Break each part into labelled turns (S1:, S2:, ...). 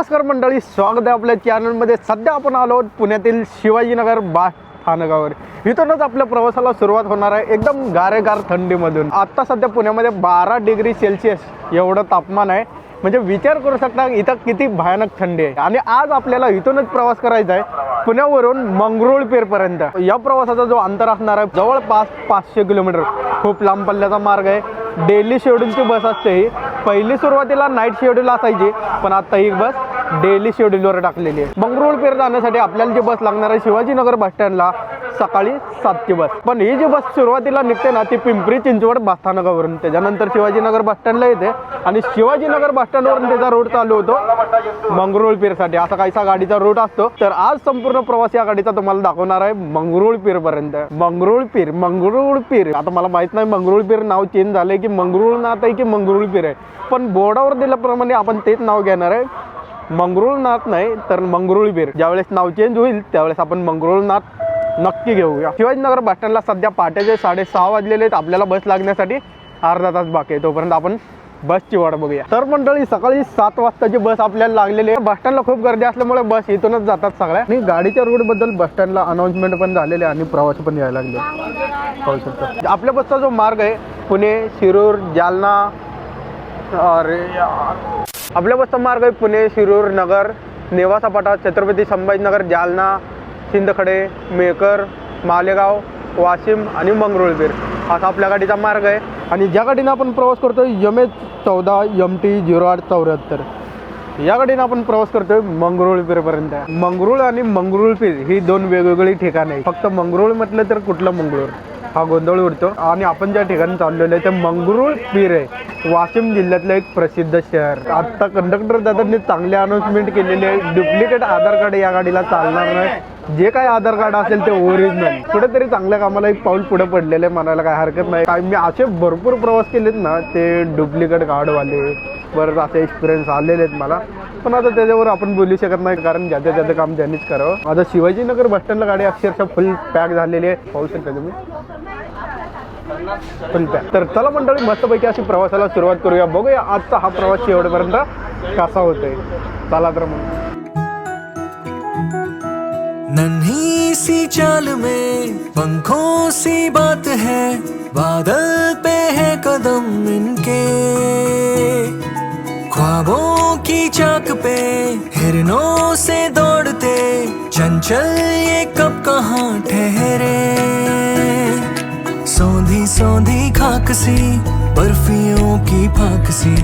S1: नमस्कार मंडळी स्वागत आहे आपल्या चॅनलमध्ये सध्या आपण आलो आहोत पुण्यातील शिवाजीनगर बास स्थानकावर. इथूनच आपल्या प्रवासाला सुरुवात होणार आहे एकदम गारेगार थंडीमधून. आत्ता सध्या पुण्यामध्ये बारा डिग्री सेल्सिअस एवढं तापमान आहे. म्हणजे विचार करू शकता इथं किती भयानक थंडी आहे. आणि आज आपल्याला इथूनच प्रवास करायचा आहे पुण्यावरून मंगरुळपीरपर्यंत या प्रवासाचा जो अंतर असणार आहे जवळपास पाचशे किलोमीटर. खूप लांब पल्ल्याचा मार्ग आहे. डेली शेड्यूलची बस असते ही. पहिली सुरुवातीला नाईट शेड्यूल असायची पण आत्ता ही बस डेली शेड्यूलवर टाकलेली आहे. मंगरुळपीर जाण्यासाठी आपल्याला जी बस लागणार आहे शिवाजीनगर बस स्टँडला सकाळी सातची बस. पण ही जी बस सुरुवातीला निघते ना ती पिंपरी चिंचवड बस स्थानकावरून. त्याच्यानंतर शिवाजीनगर बस स्टँडला येते आणि शिवाजीनगर बस स्टँडवरून त्याचा रोड चालू होतो मंगरुळपीरसाठी असा काहीसा गाडीचा रूट असतो. तर आज संपूर्ण प्रवास या गाडीचा तुम्हाला दाखवणार आहे मंगरुळपीर पर्यंत मंगरुळपीर मंगरुळपीर आता मला माहीत नाही मंगरुळपीर नाव चेंज झालंय की मंगरुळनाथ आहे की मंगरुळपीर आहे. पण बोर्डावर दिल्याप्रमाणे आपण तेच नाव घेणार आहे. मंगरुळनाथ नाही तर मंगरुळपीर ज्यावेळेस नाव चेंज होईल त्यावेळेस आपण मंगरुळनाथ नक्की घेऊया. शिवाजीनगर बस स्टँडला सध्या पहाटेचे साडेसहा वाजलेले आहेत. आपल्याला बस लागण्यासाठी अर्धा तास बाकी आहे. तोपर्यंत आपण बसची वाट बघूया. तर मंडळी सकाळी सात वाजताची बस आपल्याला लागलेली आहे. बस स्टँडला खूप गर्दी असल्यामुळे बस इथूनच जातात सगळ्या. आणि गाडीच्या रोडबद्दल बस स्टँडला अनाऊन्समेंट पण झालेले आहे आणि प्रवासी पण यायला लागले पाहू शकतो. आपल्या बसचा जो मार्ग आहे पुणे शिरूर जालना अरे यार. आपल्या बसचा मार्ग आहे पुणे शिरूर नगर नेवासा पाटा छत्रपती संभाजीनगर जालना शिंदखडे मेकर मालेगाव वाशिम आणि मंगरुळबीर. असा आपल्या गाडीचा मार्ग आहे. आणि ज्या गाडीनं आपण प्रवास करतोय यम एच चौदा यम टी झिरो आठ चौऱ्याहत्तर. या गाडीनं आपण प्रवास करतोय मंगरुळपीरपर्यंत मंगरुळ आणि मंगरुळपीर ही दोन वेगवेगळी ठिकाणं आहे फक्त मंगरुळ म्हटलं तर कुठलं मंगरुळ? हा गोंधळ उडतो. आणि आपण ज्या ठिकाणी चाललेलो आहे ते मंगरुळ पीर आहे. वाशिम जिल्ह्यातलं एक प्रसिद्ध शहर. आता कंडक्टर दादांनी चांगले अनाऊन्समेंट केलेली आहे. डुप्लिकेट आधार कार्ड या गाडीला चालणार नाही. जे काही आधार कार्ड असेल ते ओरिजिनल कुठेतरी चांगल्या कामाला एक पाऊल पुढे पडलेलं आहे. म्हणायला काय हरकत नाही. काय मी असे भरपूर प्रवास केलेत ना ते डुप्लिकेट कार्डवाले बरंच असे एक्सपिरियन्स आलेले आहेत मला. पण आता त्याच्यावर आपण बोलू शकत नाही कारण ज्याचं ज्याचं काम त्यांनीच करावं. आता शिवाजीनगर बस स्टँडला गाडी अक्षरशः फुल पॅक झालेली आहे. पाहू शकता तुम्ही. फुल पॅक तर चला मंडळी मस्तपैकी अशी प्रवासाला सुरुवात करूया. बघूया आजचा हा प्रवास शेवटपर्यंत कसा होतोय. चला तर मग.
S2: नन्ही सी चाल में पंखों सी बात है बादल पे है कदम इनके। ख्वाबों की चाक पे हिरनों से दौड़ते, चंचल ये कब कहाँ ठहरे? सौंधी सौंधी खाक सी बर्फियों की फाक सी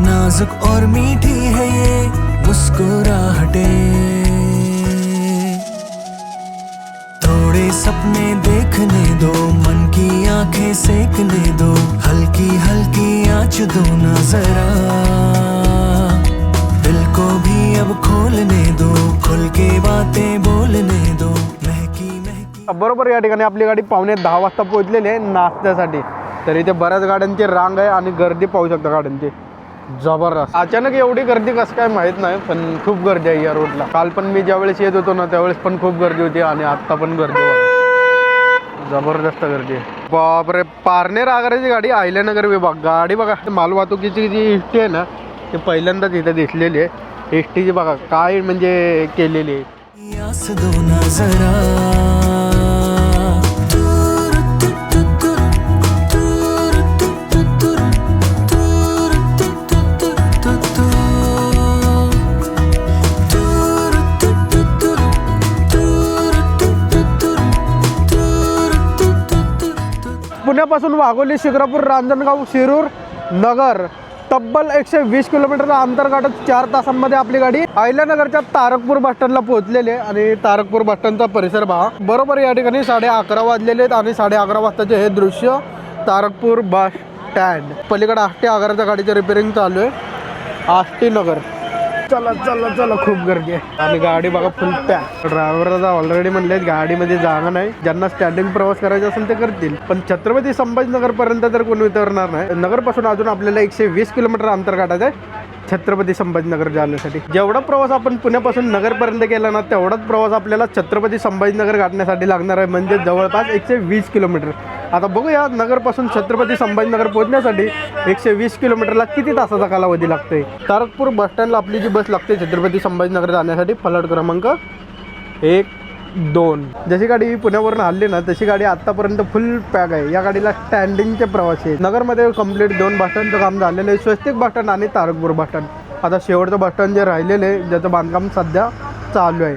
S2: नाजुक और मीठी है ये मुस्कुराहटें। थोड़े सपने देखने दो, मन की आँखें सेकने दो, हल्की हल्की आँच दो ना जरा दिल को भी अब खोलने दो खुल के बातें बोलने दो। महकी महकी।
S1: बरोबर या ठिकाणी आपली गाडी पावणे दहा वाजता पोहोचलेली आहे नाश्त्यासाठी. तर इथे बऱ्याच गाड्यांची रांग आहे आणि गर्दी पाहू शकता गाड्यांची. जबरदस्त. अचानक एवढी गर्दी कसं काय माहीत नाही पण खूप गर्दी आहे या रोडला काल पण मी ज्यावेळेस येत होतो ना त्यावेळेस पण खूप गर्दी होती आणि आत्ता पण गर्दी होती जबरदस्त गर्दी आहे. बापरे पारनेर आगाराची गाडी अहिल्यानगर विभाग. गाडी बघा माल वाहतुकीची जी हिस्ट्री आहे ना ती पहिल्यांदाच इथे दिसलेली आहे. एस टीची बघा काय म्हणजे केलेली आहे. पुण्यापासून वाघोली शिक्रापूर रांजणगाव शिरूर नगर तब्बल एकशे वीस किलोमीटर अंतर गाठत चार तासांमध्ये आपली गाडी अहिल्यानगरच्या तारकपूर बस स्टँडला पोहोचलेली आहे. आणि तारकपूर बस स्टँडचा परिसर पहा. बरोबर या ठिकाणी साडे अकरा वाजलेले आहेत आणि साडे अकरा वाजताचे हे दृश्य तारकपूर बस स्टँड पलीकडे आष्टी आगाराच्या गाडीचं रिपेरिंग चालू आहे. आष्टी नगर. चला चला चला खूप गर्दी आहे. आणि गाडी बघा फुल पॅक ड्रायव्हरला ऑलरेडी म्हणले गाडीमध्ये जागा नाही. ज्यांना स्टँडिंग प्रवास करायचा असेल ते करतील. पण छत्रपती संभाजीनगर पर्यंत तर कोणी उतरणार नाही. नगरपासून अजून आपल्याला एकशे वीस किलोमीटर अंतर काढायचं आहे. छत्रपती संभाजीनगर जाण्यासाठी. जेवढा प्रवास आपण पुण्यापासून नगरपर्यंत केला ना तेवढाच प्रवास आपल्याला छत्रपती संभाजीनगर गाठण्यासाठी लागणार आहे. म्हणजे जवळपास एकशे वीस किलोमीटर. आता बघूया नगरपासून छत्रपती संभाजीनगर पोहोचण्यासाठी एकशे वीस किलोमीटरला किती तासाचा कालावधी लागतोय? तारकपूर बस स्टँडला आपली जी बस लागते छत्रपती संभाजीनगर जाण्यासाठी फलाट क्रमांक एक दोन. जशी गाडी पुण्यावरून हल्ली ना तशी गाडी आतापर्यंत फुल पॅक आहे. या गाडीला स्टँडिंगचे प्रवासी आहेत. नगरमध्ये कंप्लीट दोन बस स्टँडचं काम झालेलं आहे. स्वस्तिक बस स्टँड आणि तारकपूर बस स्टँड आता शेवटचं बस स्टँड जे राहिलेलं आहे ज्याचं बांधकाम सध्या चालू आहे.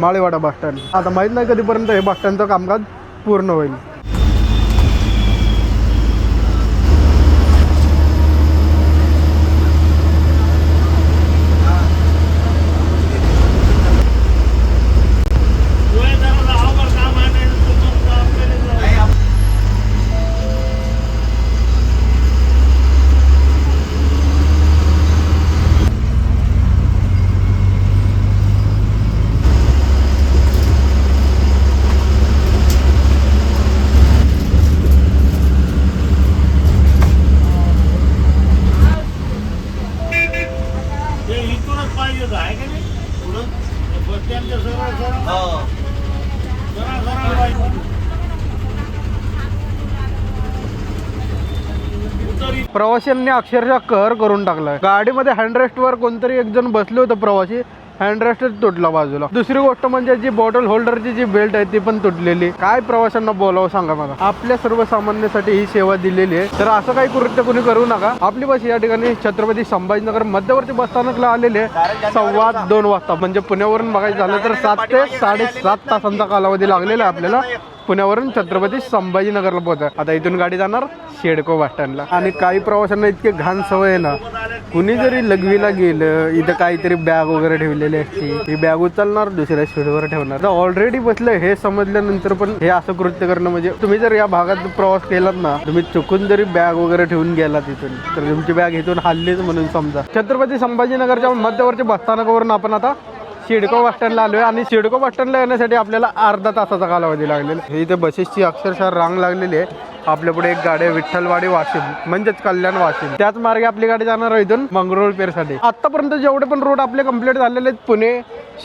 S1: माळेवाडा बस स्टँड आता माहीत नाही कधीपर्यंत हे बस स्टँडचं कामकाज पूर्ण होईल
S3: ते इथूनच पाहिजे होतं, आहे का नाही? पुढं बस स्टँडच्या सरळ सरळ सरळ सरळ पाहिजे. उतर इथं.
S1: प्रवाशांनी अक्षरशः कहर करून टाकलाय गाडीमध्ये हँडरेस्टवर कोणतरी एक जण बसले होतं प्रवासी हँडरेस्टच तुटला बाजूला. दुसरी गोष्ट म्हणजे जी बॉटल होल्डरची जी बेल्ट आहे ती पण तुटलेली. काय प्रवाशांना बोलावं सांगा मला. आपल्या सर्वसामान्यांसाठी ही सेवा दिलेली आहे. तर असं काही कृत्य कोणी करू नका. आपली बस या ठिकाणी छत्रपती संभाजीनगर मध्यवर्ती बस स्थानकला आलेली आहे. सव्वा दोन वाजता म्हणजे पुण्यावरून बघायचं झालं तर सात ते साडेसात तासांचा कालावधी लागलेला आहे आपल्याला. पुण्यावरून छत्रपती संभाजीनगरला पोहोचा आता इथून गाडी जाणार शेडको बस स्टँडला आणि काही प्रवाशांना इतके घाण सवय आहे ना कुणी जरी लघवीला गेलं इथं काहीतरी बॅग वगैरे ठेवलेली असते ही बॅग उचलणार दुसऱ्या शेडवर ठेवणार. ऑलरेडी बसलं हे समजल्यानंतर पण हे असं कृत्य करणं म्हणजे तुम्ही जर या भागात प्रवास केलात ना तुम्ही चुकून जरी बॅग वगैरे ठेवून गेला तिथून तर तुमची बॅग इथून हल्लीच म्हणून समजा. छत्रपती संभाजीनगरच्या मध्यवर्ती बसस्थानकावरून आपण आता सिडको बस स्टँडला आलोय आणि सिडको बस स्टँडला येण्यासाठी आपल्याला अर्धा तासाचा कालावधी लागलेला आहे. इथे बसेसची अक्षरशः रांग लागलेली आहे. आपल्या पुढे एक गाडी आहे विठ्ठलवाडी वाशिम म्हणजेच कल्याण वाशिम. त्याच मार्गे आपली गाडी जाणार आहे इथून मंगरुळपीरसाठी आतापर्यंत जेवढे पण रोड आपले कंप्लीट झालेले आहेत पुणे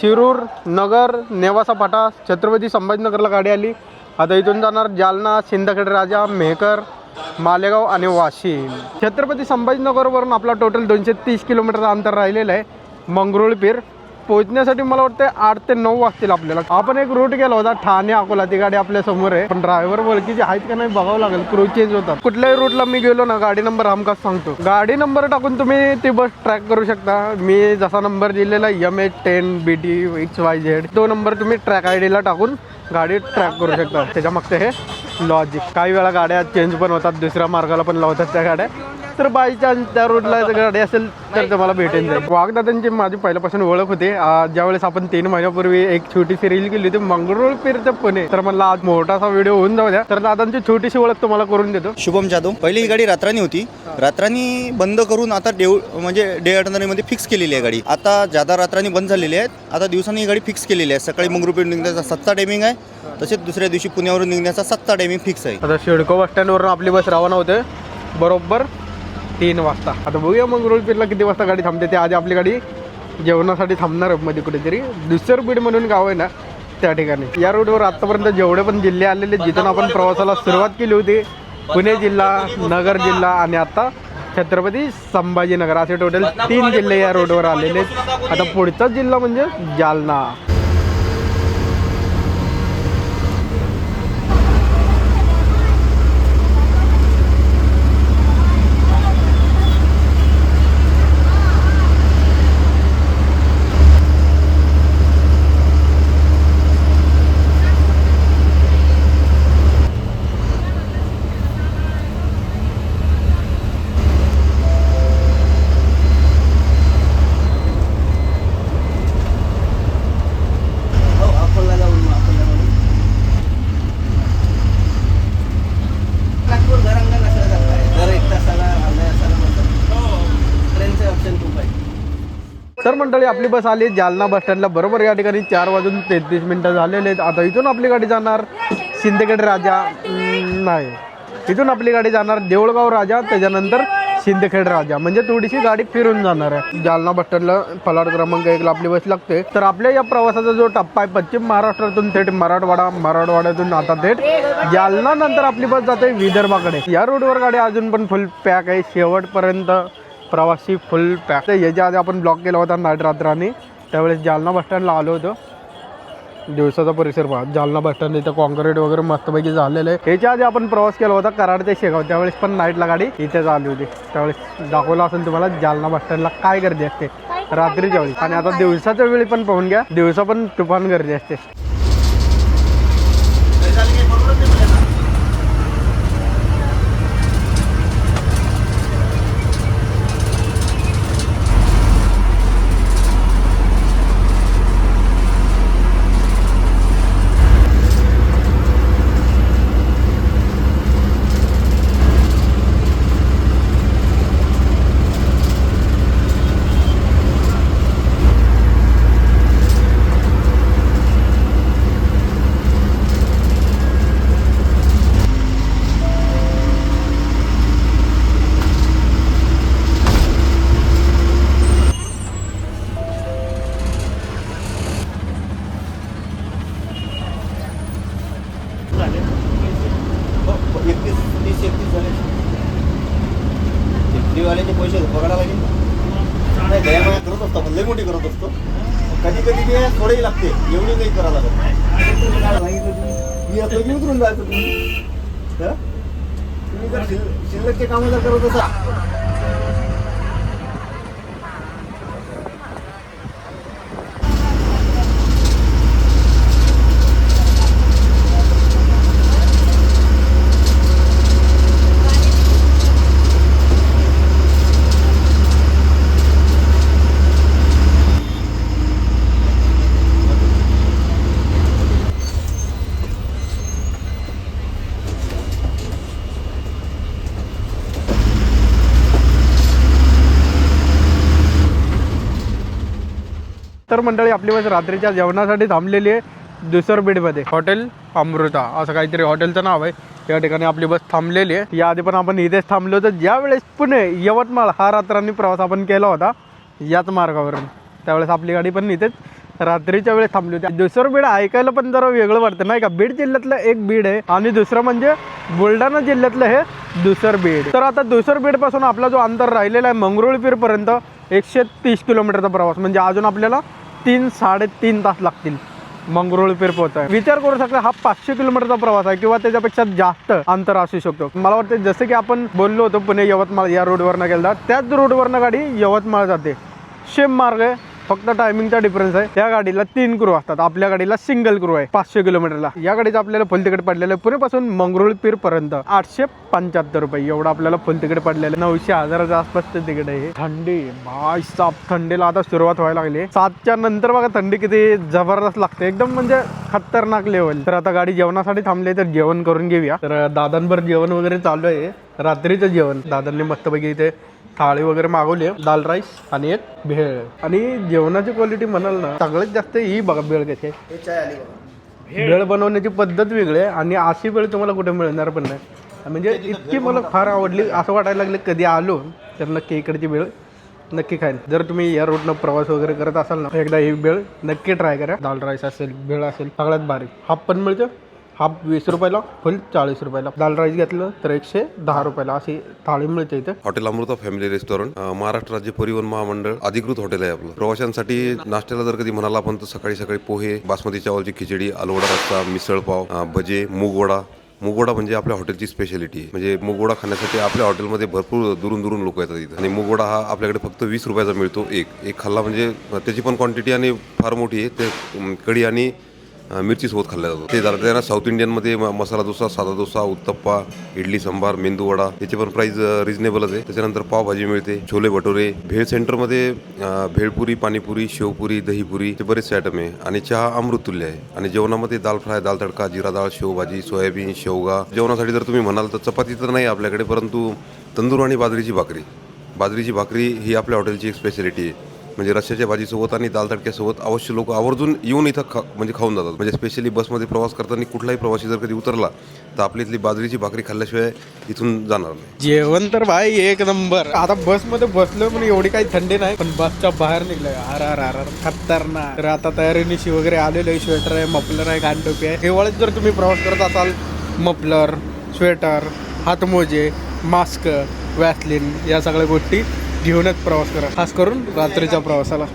S1: शिरूर नगर नेवासा फाटा छत्रपती संभाजीनगरला गाडी आली. आता इथून जाणार जालना सिंदखेड राजा मेहकर मालेगाव आणि वाशिम. छत्रपती संभाजीनगरवरून आपला टोटल दोनशे तीस किलोमीटरचं अंतर राहिलेलं आहे. मंगरुळपीर पोहोचण्यासाठी मला वाटतं आठ ते नऊ वाजतील आपल्याला. आपण एक रूट गेला होता ठाणे अकोला ती गाडी आपल्यासमोर आहे. पण ड्रायव्हर ओळखीचे आहेत का नाही बघावं लागेल क्रू चेंज होतात. कुठल्याही रूटला मी गेलो ना गाडी नंबर आमकाच सांगतो. गाडी नंबर टाकून तुम्ही ती बस ट्रॅक करू शकता. मी जसा नंबर दिलेला M H ten B T X Y Z तो नंबर तुम्ही ट्रॅक आय डीला टाकून गाडी ट्रॅक करू शकता. त्याच्या मागचं हे लॉजिक काही वेळा गाड्या चेंज पण होतात दुसऱ्या मार्गाला पण लावतात त्या गाड्या. तर बाय चान्स त्या रोडला जर गाडी असेल तर तुम्हाला भेटेन जाईल. वाघदादांची माझी पहिल्यापासून ओळख होते. ज्यावेळेस आपण तीन महिन्यापूर्वी एक छोटीशी रील केली होती मंगरुळपीर ते पुणे. तर मला आज मोठासा व्हिडिओ होऊन जाऊ द्या. तर दादांची छोटीशी ओळख तुम्हाला करून देतो.
S4: शुभम जाधव पहिली ही गाडी रात्रानी होती. रात्रानी बंद करून आता देऊ म्हणजे डे मध्ये फिक्स केलेली आहे गाडी. आता जादा रात्रानी बंद झालेली आहेत आता दिवसांनी ही गाडी फिक्स केलेली आहे. सकाळी मंगरुळपीर निघण्याचा सातचा टायमिंग आहे तसेच दुसऱ्या दिवशी पुण्यावरून निघण्याचा सातचा टायमिंग फिक्स आहे.
S1: आता शिडको बस स्टँडवरून आपली बस रवाना होते. बरोबर? तीन वाजता. आता बघूया मग रुळपीरला किती वाजता गाडी थांबते. ते आधी आपली गाडी जेवणासाठी थांबणार मध्ये कुठेतरी. दुसर बीड म्हणून गाव आहे ना त्या ठिकाणी. या रोडवर आतापर्यंत जेवढे पण जिल्हे आलेले जिथून आपण प्रवासाला सुरुवात केली होती पुणे जिल्हा नगर जिल्हा आणि आता छत्रपती संभाजीनगर. असे टोटल तीन जिल्हे या रोडवर आलेले आहेत. आता पुढचा जिल्हा म्हणजे जालना
S5: नागपूर घरांना कसं करताय दर एक तासाला अर्ध्या तासाला म्हणतात ट्रेनचे ऑप्शन खूप आहे
S1: तर मंडळी आपली बस आली जालना बस स्टँडला. बरोबर या ठिकाणी चार वाजून तेहतीस मिनटं झालेले आहेत. आता इथून आपली गाडी जाणार शिंदेगड राजा. नाही. इथून आपली गाडी जाणार देऊळगाव राजा त्याच्यानंतर शिंदखेड राजा. म्हणजे थोडीशी गाडी फिरून जाणार आहे. जालना बस स्टँडला फलाट क्रमांक एकला आपली बस लागते. तर आपल्या या प्रवासाचा जो टप्पा आहे पश्चिम महाराष्ट्रातून थेट मराठवाडा मराठवाड्यातून आता थेट जालना नंतर आपली बस जाते विदर्भाकडे. या रोडवर गाडी अजून पण फुल पॅक आहे. शेवटपर्यंत प्रवासी फुल पॅक याच्या आधी आपण ब्लॉक केला होता नाईट रात्राने. त्यावेळेस जालना बस स्टँडला आलो होतो. दिवसाचा परिसर पहा. जालना बस स्टँड इथं कॉन्क्रीट वगैरे मस्तपैकी झालेलं आहे. याच्या आधी आपण प्रवास केला होता कराड ते शेगाव. त्यावेळेस पण नाईटला गाडी इथेच आली होती. त्यावेळेस दाखवलं असेल तुम्हाला जालना बस स्टँडला काय गर्दी असते. रात्रीच्या वेळी. आणि आता दिवसाच्या वेळी पण पाहून घ्या. दिवसा पण तुफान गर्दी असते. तर मंडळी आपली बस रात्रीच्या जेवणासाठी थांबलेली आहे दुसर बीडमध्ये. हॉटेल अमृता असं काहीतरी हॉटेलचं नाव आहे. या ठिकाणी आपली बस थांबलेली आहे. याआधी पण आपण इथेच थांबलो होतो. ज्यावेळेस पुणे यवतमाळ हा रात्रांनी प्रवास आपण केला होता याच मार्गावरून. त्यावेळेस आपली गाडी पण इथेच रात्रीच्या वेळेस थांबली होती. दुसरं बीड ऐकायला पण जरा वेगळं वाटतं नाही का? बीड जिल्ह्यातलं एक बीड आहे आणि दुसरं म्हणजे बुलढाणा जिल्ह्यातलं हे दुसर बीड. तर आता दुसरं बीडपासून आपला जो अंतर राहिलेला आहे मंगरुळपीरपर्यंत एकशे तीस किलोमीटरचा प्रवास म्हणजे अजून आपल्याला तीन साडेतीन तास लागतील. मंगरुळपीर पोहोचाय विचार करू शकता हा पाचशे किलोमीटरचा प्रवास आहे किंवा त्याच्यापेक्षा जास्त अंतर असू शकतो. मला वाटतं जसं की आपण बोललो होतो पुणे यवतमाळ या रोडवरनं गेला त्याच रोडवरनं गाडी यवतमाळ जाते. शेम मार्ग आहे. फक्त टायमिंगचा डिफरन्स आहे. त्या गाडीला तीन क्रू असतात. आपल्या गाडीला सिंगल क्रू आहे. पाचशे किलोमीटरला या गाडीचं आपल्याला फुल तिकीट पडलेलं आहे पुणेपासून मंगरुळपीर पर्यंत. आठशे पंच्याहत्तर रुपये. एवढं आपल्याला फुल तिकीट पडलेलं. आहे नऊशे हजाराच्या आसपासचं तिकीट आहे हे. थंडी. भाई थंडीला आता सुरुवात व्हायला लागली सातच्या नंतर बघा थंडी किती जबरदस्त लागते. एकदम म्हणजे खतरनाक लेवल तर आता गाडी जेवणासाठी थांबली तर जेवण करून घेऊया. तर दादांवर जेवण वगैरे चालू आहे. रात्रीचं जेवण. दादांनी मस्तपैकी इथे थाळी वगैरे मागवली आहे दाल राईस आणि एक भेळ. आणि जेवणाची क्वालिटी म्हणाल ना सगळ्यात जास्त ही बघा भेळ कशी आहे.
S5: हे चाय आली बघा.
S1: भेळ. बनवण्याची पद्धत वेगळी आहे आणि अशी वेळ तुम्हाला कुठे मिळणार पण नाही. म्हणजे इतकी मला फार आवडली असं वाटायला लागलं कधी आलो तर नक्की इकडची वेळ नक्की खाईन. जर तुम्ही या रोडनं प्रवास वगैरे करत असाल ना एकदा ही वेळ नक्की ट्राय करा. दाल राईस असेल भेळ असेल सगळ्यात भारी. हाफ पण मिळतं हाफ वीस रुपयाला फुल चाळीस रुपयाला. दाल राईस घेतलं तर एकशे दहा रुपयाला अशी थाळी मिळते इथे.
S6: Hotel Amruta family restaurant Maharashtra राज्य परिवहन महामंडळ अधिकृत हॉटेल आहे आपलं. प्रवाशांसाठी नाश्त्याला जर कधी म्हणाला आपण तर सकाळी सकाळी पोहे बासमती चावलची खिचडी अलवडा रस्सा मिसळपाव भजे मूगवडा. मुगवडा म्हणजे आपल्या हॉटेलची स्पेशालिटी आहे म्हणजे मुगवडा खाण्यासाठी आपल्या हॉटेलमध्ये भरपूर दुरून दुरून लोक येतात इथं. आणि मुगवडा हा आपल्याकडे फक्त वीस रुपयाचा मिळतो एक. एक खाल्ला म्हणजे त्याची पण क्वांटिटी आणि फार मोठी आहे. ते कढी आणि मिरचीसोबत खाल्ला जातो ते झालं त्यांना साऊथ इंडियनमध्ये म- मसाला डोसा साधा डोसा उत्तप्पा इडली सांबार मेंदू वडा याची पण प्राइस रिजनेबलच आहे. त्याच्यानंतर पावभाजी मिळते छोले भटुरे. भेळ सेंटरमध्ये भेळपुरी पाणीपुरी शेवपुरी दहीपुरी हे बरेचसे आयटम आहे. आणि चहा अमृतुल्य आहे. आणि जेवणामध्ये दाल फ्राय दाल तडका जिरा डाळ शेवभाजी सोयाबीन शेवगा. जेवणासाठी जर तुम्ही म्हणाल तर चपाती तर नाही आपल्याकडे परंतु तंदूर आणि बाजरीची भाकरी. बाजरीची भाकरी ही आपल्या हॉटेलची एक स्पेशालिटी आहे. म्हणजे रश्श्याच्या भाजीसोबत आणि दाल तडक्यासोबत अवश्य लोक आवर्जून येऊन इथं खा म्हणजे खाऊन जातात. म्हणजे स्पेशली बसमध्ये प्रवास करताना कुठलाही प्रवासी जर कधी उतरला तर आपली इथली बाजरीची भाकरी खाल्ल्याशिवाय इथून जाणार नाही.
S1: जेवण तर भाई एक नंबर. आता बसमध्ये बसलो पण एवढी काही थंडी नाही पण बसच्या बाहेर निघलोय. आर आर आर आर खतरनाक. तर आता तयारीनिशी वगैरे आलेलो आहे स्वेटर आहे मफलर आहे गांडोपी आहे. हिवाळ्यात जर तुम्ही प्रवास करत असाल मफलर स्वेटर हातमोजे मास्क वॅसलिन या सगळ्या गोष्टी घेऊनच प्रवास करा खास करून रात्रीच्या प्रवासाला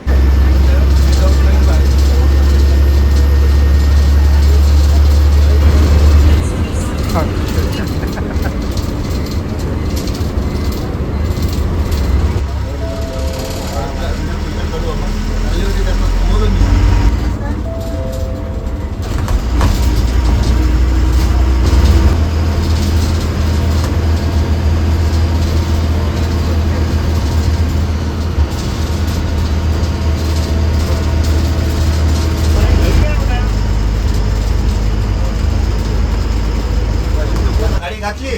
S4: गाडी घातली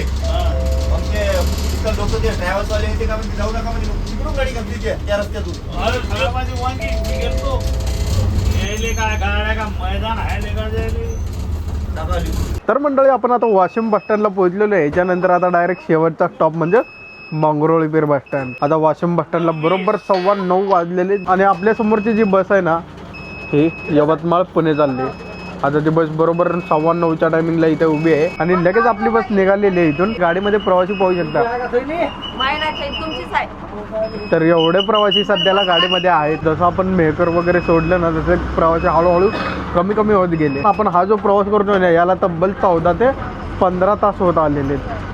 S4: मग ते तिथं लोक ते ड्रायव्हरवाले ते का म्हणते जाऊ नका म्हणजे मग तिकडून गाडी घातली त्या त्या रस्त्यातून
S3: अरे सगळं माझी वांगी मी गेलतो यायले काय गाड्या का मैदान आहे लेका जायले
S4: जागा आली.
S1: तर मंडळी आपण आता वाशिम बस स्टँडला पोहोचलेलो आहे. याच्यानंतर आता डायरेक्ट शेवटचा स्टॉप म्हणजे मंगरोळीपीर बस स्टँड. आता वाशिम बस स्टँडला बरोबर सव्वा नऊ वाजलेले. आणि आपल्या समोरची जी बस आहे ना ही यवतमाळ पुणे चालली. आता ती बस बरोबर सव्वा नऊच्या टायमिंगला इथे उभी आहे. आणि लगेच आपली बस निघालेली आहे इथून. गाडीमध्ये प्रवासी पाहू शकता. तर एवढे प्रवासी सध्याला गाडीमध्ये आहेत. जसं आपण मेहकर वगैरे सोडलं ना तसे प्रवासी हळूहळू कमी कमी होत गेले. आपण हा जो प्रवास करतोय ना याला तब्बल चौदा ते पंधरा तास होत आलेले आहेत.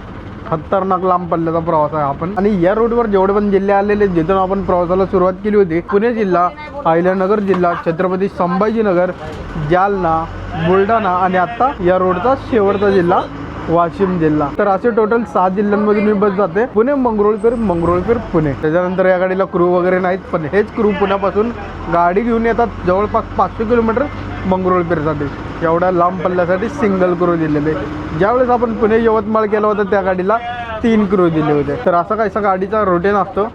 S1: खतरनाक लांब पल्ल्याचा प्रवास आहे आपण. आणि या रोडवर जेवढे पण जिल्हे आलेले जिथून आपण प्रवासाला सुरुवात केली होती पुणे जिल्हा अहिल्यानगर जिल्हा छत्रपती संभाजीनगर जालना बुलढाणा आणि आत्ता या रोडचा शेवटचा जिल्हा वाशिम जिल्हा. तर असे टोटल सहा जिल्ह्यांमधून मी बस जाते. पुणे मंगरुळकर मंगरुळकर पुणे. त्याच्यानंतर या गाडीला क्रू वगैरे नाहीत पण हेच क्रू पुण्यापासून गाडी घेऊन येतात. जवळपास पाचशे किलोमीटर मंगरुळपीरसाठी एवढ्या लांब पल्ल्यासाठी सिंगल क्रू दिलेले. ज्यावेळेस आपण पुणे यवतमाळ केलं होतं त्या गाडीला तीन क्रू दिले होते. तर असा कायसा गाडीचा रुटीन असतो.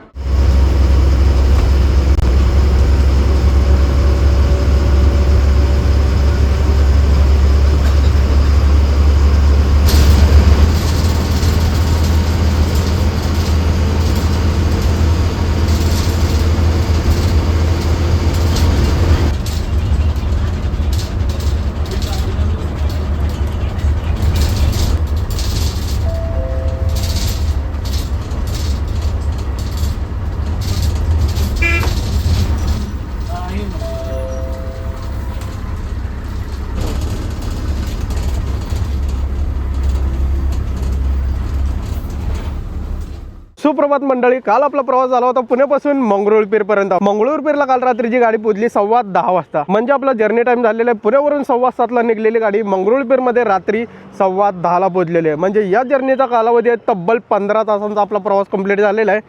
S1: सुप्रभात मंडळी काल आपला प्रवास झाला होता पुण्यापासून मंगरुळपीर पर्यंत मंगरुळपीरला काल रात्रीची गाडी पोहोचली सव्वा दहा वाजता. म्हणजे आपला जर्नी टाइम झालेला आहे. पुण्यावरून सव्वा सातला निघलेली गाडी मंगरुळपीरमध्ये रात्री सव्वा दहाला पोहोचलेली आहे. म्हणजे या जर्नीचा कालावधी आहे. तब्बल पंधरा तासांचा आपला प्रवास कंप्लीट झालेला आहे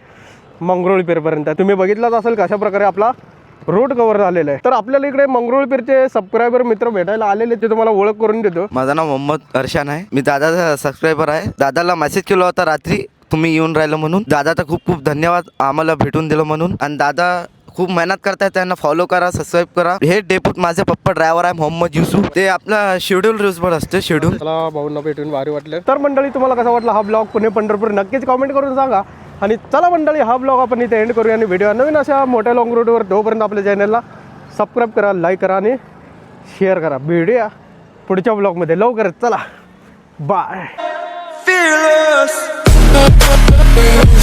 S1: मंगरुळपीरपर्यंत तुम्ही बघितलाच असेल कशा प्रकारे आपला रोड कव्हर झालेला आहे. तर आपल्याला इकडे मंगरुळपीरचे सबस्क्रायबर मित्र भेटायला आलेले ते तुम्हाला ओळख करून देतो.
S5: माझं नाव मोहम्मद अर्शान आहे. मी दादाचा सबस्क्रायबर आहे. दादाला मेसेज केला होता रात्री. तुम्ही येऊन राहिलं म्हणून. दादाचा खूप खूप धन्यवाद. आम्हाला भेटून दिलं म्हणून. आणि दादा खूप मेहनत करताय त्यांना फॉलो करा सबस्क्राईब करा. हे डेपूट माझे पप्पा ड्रायव्हर आहे मोहम्मद युसूफ. ते आपला शेड्यूल रोजभर असते शेड्यूल
S1: चला भाऊंना भेटून भारी वाटलं. तर मंडळी तुम्हाला कसा वाटला हा ब्लॉग पुणे पंढरपूर नक्कीच कॉमेंट करून सांगा. आणि चला मंडळी हा ब्लॉग आपण इथे एंड करूया. आणि व्हिडिओ नवीन अशा मोठ्या लॉंग रूटवर तोपर्यंत आपल्या चॅनलला सबस्क्राईब करा लाईक करा आणि शेअर करा. भेटूया पुढच्या ब्लॉगमध्ये लवकरच. चला. Bye
S2: Yeah.